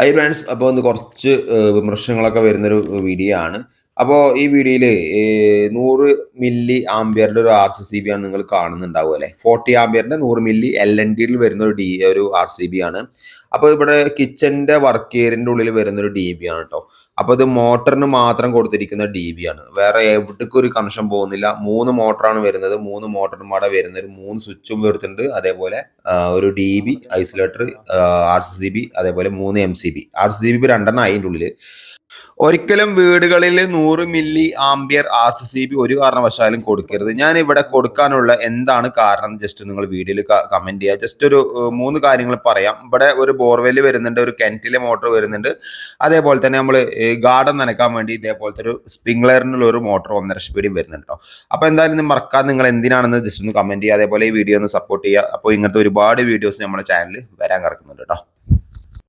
I friends അപ്പോൾ ഒന്ന് കുറച്ച് വിമർശനങ്ങളൊക്കെ വരുന്നൊരു വീഡിയോ ആണ്. അപ്പോൾ ഈ വീഡിയോയിൽ നൂറ് മില്ലി ആംബിയറിന്റെ ഒരു ആർ സി സി ബി ആണ് നിങ്ങൾ കാണുന്നുണ്ടാവും അല്ലേ? ഫോർട്ടി ആംബിയറിന്റെ നൂറ് മില്ലി എൽ എൻ ഡിയിൽ വരുന്ന ഒരു ഡി ഒരു ആർ സി ബി ആണ്. അപ്പോൾ ഇവിടെ കിച്ചന്റെ വർക്ക് ഏരിയന്റെ ഉള്ളിൽ വരുന്ന ഒരു ഡി ബി ആണ് കേട്ടോ അപ്പോൾ ഇത് മോട്ടറിന് മാത്രം കൊടുത്തിരിക്കുന്ന ഡി ബി ആണ്. വേറെ എവിടേക്കും ഒരു കണക്ഷൻ പോകുന്നില്ല. മൂന്ന് മോട്ടറാണ് വരുന്നത്. മൂന്ന് മോട്ടറിനും അവിടെ വരുന്ന ഒരു മൂന്ന് സ്വിച്ചും വരുത്തുന്നുണ്ട് അതേപോലെ ഒരു D B isolator R C C B അതേപോലെ മൂന്ന് M C B. R C B രണ്ടെണ്ണം അതിന്റെ ഉള്ളിൽ ഒരിക്കലും വീടുകളിൽ നൂറ് milli ampere R C C B ഒരു കാരണവശാലും കൊടുക്കരുത്. ഞാൻ ഇവിടെ കൊടുക്കാനുള്ള എന്താണ് കാരണം ജസ്റ്റ് നിങ്ങൾ വീഡിയോയിൽ കമന്റ് ചെയ്യുക. ജസ്റ്റ് ഒരു മൂന്ന് കാര്യങ്ങൾ പറയാം. ഇവിടെ ഒരു ബോർവെൽ വരുന്നുണ്ട് ഒരു കിണറ്റിലെ മോട്ടോർ വരുന്നുണ്ട്. അതേപോലെ തന്നെ നമ്മൾ ഗാർഡൻ നനയ്ക്കാൻ വേണ്ടി ഇതേപോലത്തെ ഒരു സ്പ്രിംഗ്ലറിനുള്ള ഒരു മോട്ടർ ഒന്നര സ്പീഡിൽ വരുന്നുണ്ട് കേട്ടോ അപ്പോൾ എന്തായാലും ഇത് മറക്കാൻ നിങ്ങൾ എന്തിനാണെന്ന് ജസ്റ്റ് ഒന്ന് കമന്റ് ചെയ്യുക. അതേപോലെ ഈ വീഡിയോ ഒന്ന് സപ്പോർട്ട് ചെയ്യുക. അപ്പോൾ ഇങ്ങനത്തെ ഒരുപാട് വീഡിയോസ് നമ്മുടെ ചാനലിൽ വരാൻ കിടക്കുന്നുണ്ട് കേട്ടോ